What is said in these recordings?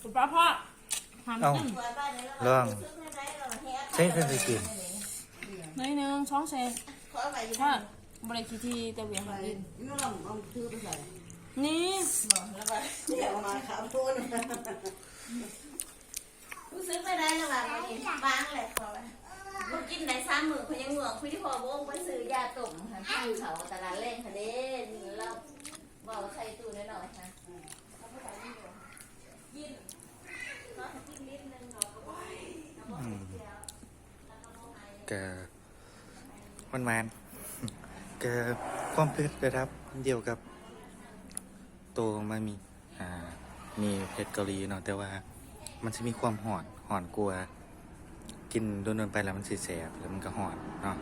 คุณป้าพ่อทำเอ้าขึ้นลองใช้เครื่องกินหน่อยหนึงช้องเซนขอไปอยู่ถ้าบริคิดที่แต่เวียงของกินนี่ลองลองถือไปใส่นี่แล้วก็เดี๋ยวมาครับพูดรู้สึกไม่ได้แล้วล่ะวันนี้บางแหละเขาบ่กินได้สามมือเขายังเหงือกพี่ที่พอวงไปซื้อยาต้มค่ะข้างเขาตลาดเล่งค่ะเด้เราบอกใส่ตู้น้อยค่ะกินเนาะกิดมันมันก็ความเพชรนะครับเดียวกับตัวมันมีอ่ามีเผ็ดเกาหลีเนาะแต่ว่ามันจะมีความหอนหอนกลัว กินโดนๆไปแล้วมันสิแสบแล้วมันก็หอนเนาะ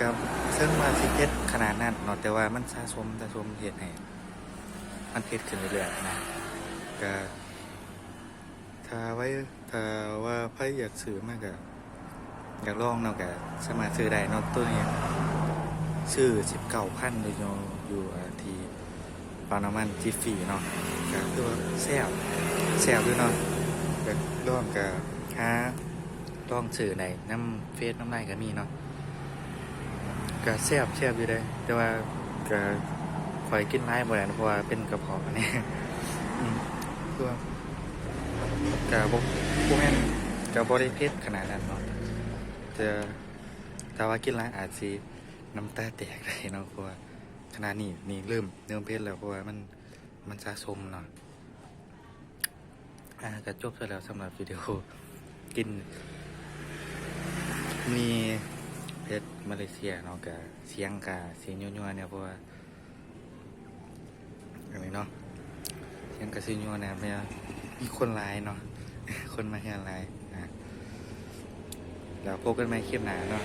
กับซึ่งมาสิเผ็ดขนาดนั้นเนาะแต่ว่ามันสะสมสะสมเหตุให้มันเผ็ดขึ้นเรื่อยๆนะก็ถ้าไว้ถ้าว่าไพ่อยากซื้อมากก็อยากลองเนาะก็สามารถซื้อได้เนาะตัวนี้ซื้อสิบเก้าพันเลยอยู่อยู่ที่ปานามันจิฟฟี่เนาะก็คือว่าแซ่บแซ่บด้วยเนาะก็ลองก็หา ลองซื้อในน้ำเฟซน้ำไลน์ก็มีเนาะก็แซ่บแซ่บอยู่ได้แต่ว่าก็คอยกินไม้บ่ได้นะเพราะว่าเป็นกระเพาะอันนี้อืมคือว่ากับบพวกแม่นกับบริเพศขนาดนั้นเนาะจะถ้าว่ากินร้ายอาจสิน้ำตาแตกได้เนาะเพราะว่าขนาดนี้นี่เริ่มเริ่มเพศแล้วเพราะว่ามันมันสะสมเนาะอ่าก็จบไปแล้วสำหรับวิดีโอกิน มีเพชรมาเลเซียเนาะกับเสียงกับเสียงยัวๆเนี่ยเพราะว่าอย่างนี้เนาะเสียงกับเสียงยัวเนี่ยเนี่ยมีคนร้ายเนาะคนมาเฮียร้ายนะแล้วพบกันใหม่คลิปหน้าเนาะ